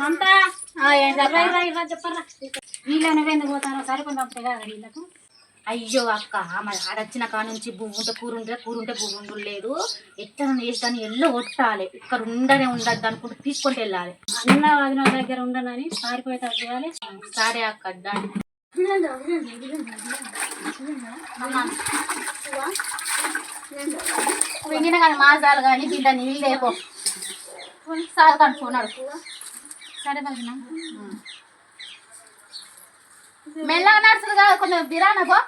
మమతా చెప్పరా? వీళ్ళు నువ్వెందుకు పోతారో సరిపోయి పంపితే కదా వీళ్ళకు. అయ్యో అక్క మరి ఆడొచ్చిన కాడ నుంచి పువ్వు ఉంటే కూర ఉంటే కూర ఉంటే పువ్వు ఉండు లేదు. ఎట్లా వేసి దాన్ని ఎల్లో కొట్టాలి? ఇక్కడ ఉండనే ఉండద్దు అనుకుంటే తీసుకొని వెళ్ళాలి. అన్న వదిన దగ్గర ఉండనని పారిపోయి చేయాలి. సరే అక్క డాడీ వెండిన కానీ మాసాలు కానీ దీంట్లో నీళ్ళు లేపో. సార్ కనుక్కున్నాడు సరే వదిన. మెల్లగా నడుస్తుంది కదా కొంచెం బిరానా పో.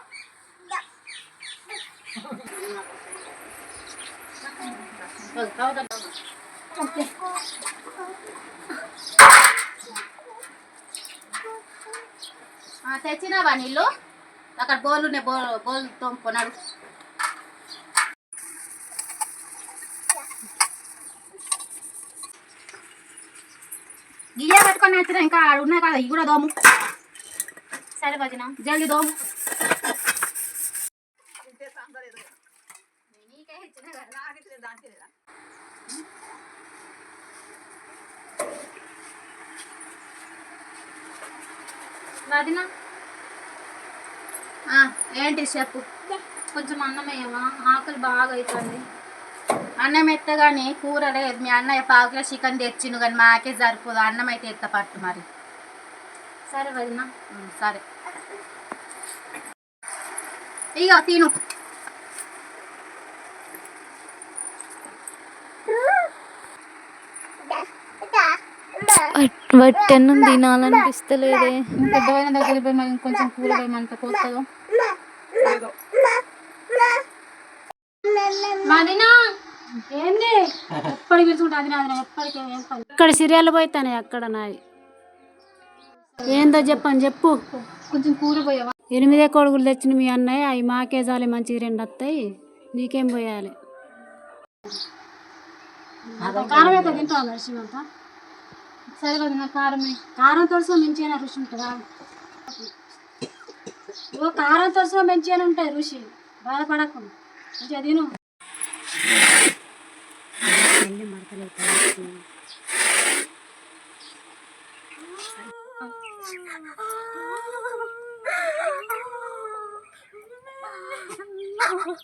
తెచ్చినావా నీళ్ళు? అక్కడ బోలు ఉన్నాయి బోల్ బోల్ తోముకున్నాడు గియ్య పెట్టుకొని వచ్చిన ఇంకా ఆడ ఉన్నాయి కదా ఇవి కూడా దోము. సరే వదిన. జల్దీ దోము. వదిన. ఆ, ఏంటి చెప్పు? కొంచెం అన్నం వేయవా? ఆకలి బాగా అవుతుంది అన్నం ఎత్తగానే కూర లేదు మీ అన్నయ్య పావు కిలో చికెన్ తెచ్చిండు కానీ మాకే సరిపోదు. అన్నం అయితే ఎత్త పట్టు మరి. సరే వదిన. సరే. ఇగో తిను. వట్టన్నం తినాలనిపిస్తలేదే. పెద్దవైన దగ్గర పోయి మరి కొంచెం కూర పోయమంట కొత్తగా మదినా. ఇక్కడ సిరియాలు పోతానే అక్కడ నాయి? ఏందో చెప్పని చెప్పు. కొంచెం కూర పోయావా? ఎనిమిదే కొడుకులు తెచ్చిన మీ అన్నయ్య అవి మాకే జాలి మంచిగా రెండు వస్తాయి. నీకేం పోయాలి? కారం అయితే తింటావా నరసింహంతా సరే కదా కారమే కారం తోడుసో మంచిగా రుచి ఉంటుందా ఓ కారం తోడుసో మంచిగానే ఉంటాయి రుచి బాధపడకు. మంచిగా తిను. ini martel itu Oh.